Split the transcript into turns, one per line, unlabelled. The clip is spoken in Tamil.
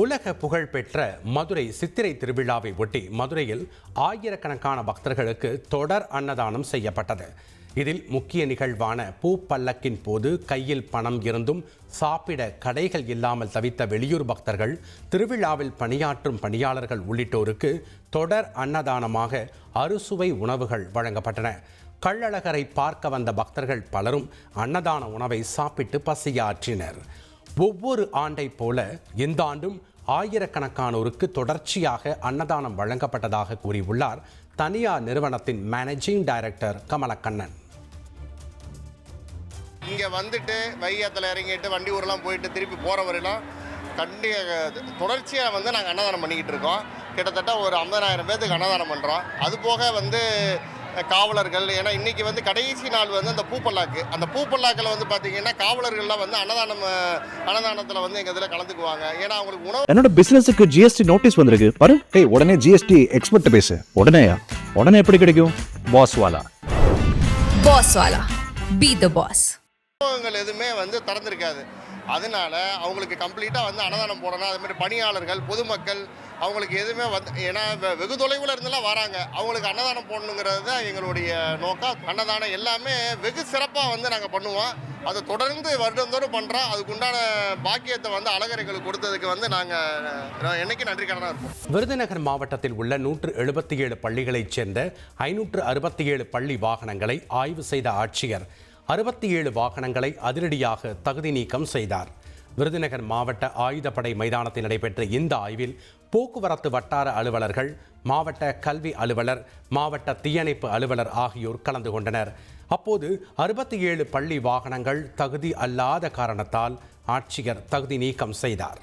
உலக புகழ்பெற்ற மதுரை சித்திரை திருவிழாவை ஒட்டி மதுரையில் ஆயிரக்கணக்கான பக்தர்களுக்கு தொடர் அன்னதானம் செய்யப்பட்டது. இதில் முக்கிய நிகழ்வான பூப்பல்லக்கின் போது கையில் பணம் இருந்தும் சாப்பிட கடைகள் இல்லாமல் தவித்த வெளியூர் பக்தர்கள் திருவிழாவில் பணியாற்றும் பணியாளர்கள் உள்ளிட்டோருக்கு தொடர் அன்னதானமாக அறுசுவை உணவுகள் வழங்கப்பட்டன. கள்ளழகரை பார்க்க வந்த பக்தர்கள் பலரும் அன்னதான உணவை சாப்பிட்டு பசியாற்றினர். ஒவ்வொரு ஆண்டை போல இந்த ஆண்டும் ஆயிரக்கணக்கானோருக்கு தொடர்ச்சியாக அன்னதானம் வழங்கப்பட்டதாக கூறியுள்ளார் தனியார் நிறுவனத்தின் மேனேஜிங் டைரக்டர் கமலக்கண்ணன்.
இங்கே வந்துட்டு வையத்தில் இறங்கிட்டு வண்டி ஊரெலாம் போயிட்டு திருப்பி போகிற வரையிலும் கண்டி தொடர்ச்சியாக வந்து நாங்கள் அன்னதானம் பண்ணிக்கிட்டு இருக்கோம். கிட்டத்தட்ட ஒரு ஐம்பதாயிரம் பேர்த்துக்கு அன்னதானம் பண்ணுறோம் அது போக வந்து காவலர்கள் ஏன்னா இன்றைக்கி வந்து கடைசி நாள் வந்து அந்த பூப்பல்லாக்கு. அந்த பூப்பல்லாக்கில் வந்து பார்த்திங்கன்னா காவலர்கள்லாம் வந்து அன்னதானம் அன்னதானத்தில் வந்து எங்கள் இதில் கலந்துக்குவாங்க. ஏன்னா அவங்களுக்கு உணவு
என்னோட பிசினஸுக்கு ஜிஎஸ்டி நோட்டீஸ் வந்திருக்கு. பாரு
ஏய் உடனே ஜிஎஸ்டி எக்ஸ்பர்ட் பேசு.
உடனேயா உடனே எப்படி கிடைக்கும்? பாஸ் வாலா
Boss Wala. Be the boss.
உணவகங்கள் எதுவுமே வந்து திறந்திருக்காது. அதனால அவங்களுக்கு கம்ப்ளீட்டாக வந்து அன்னதானம் போடணும். அது மாதிரி பணியாளர்கள் பொதுமக்கள் அவங்களுக்கு எதுவுமே வந்து ஏன்னா வெகு தொலைவில் இருந்தெல்லாம் வராங்க. அவங்களுக்கு அன்னதானம் போடணுங்கிறது தான் எங்களுடைய நோக்கம். அன்னதானம் எல்லாமே வெகு சிறப்பாக வந்து நாங்கள் பண்ணுவோம். அதை தொடர்ந்து வருடந்தோறும் பண்ணுறோம் அதுக்குண்டான பாக்கியத்தை வந்து அழகர்களுக்கு கொடுத்ததுக்கு வந்து நாங்கள் என்னைக்கு நன்றி கடனாக இருப்போம்.
விருதுநகர் மாவட்டத்தில் உள்ள நூற்று எழுபத்தி ஏழு பள்ளிகளைச் சேர்ந்த ஐநூற்று அறுபத்தி ஏழு பள்ளி வாகனங்களை ஆய்வு செய்த ஆட்சியர் அறுபத்தி ஏழு வாகனங்களை அதிரடியாக தகுதி நீக்கம் செய்தார். விருதுநகர் மாவட்ட ஆயுதப்படை மைதானத்தில் நடைபெற்ற இந்த ஆய்வில் போக்குவரத்து வட்டார அலுவலர்கள் மாவட்ட கல்வி அலுவலர் மாவட்ட தீயணைப்பு அலுவலர் ஆகியோர் கலந்து கொண்டனர். அப்போது அறுபத்தி ஏழு பள்ளி வாகனங்கள் தகுதி அல்லாத காரணத்தால் ஆட்சியர் தகுதி நீக்கம் செய்தார்.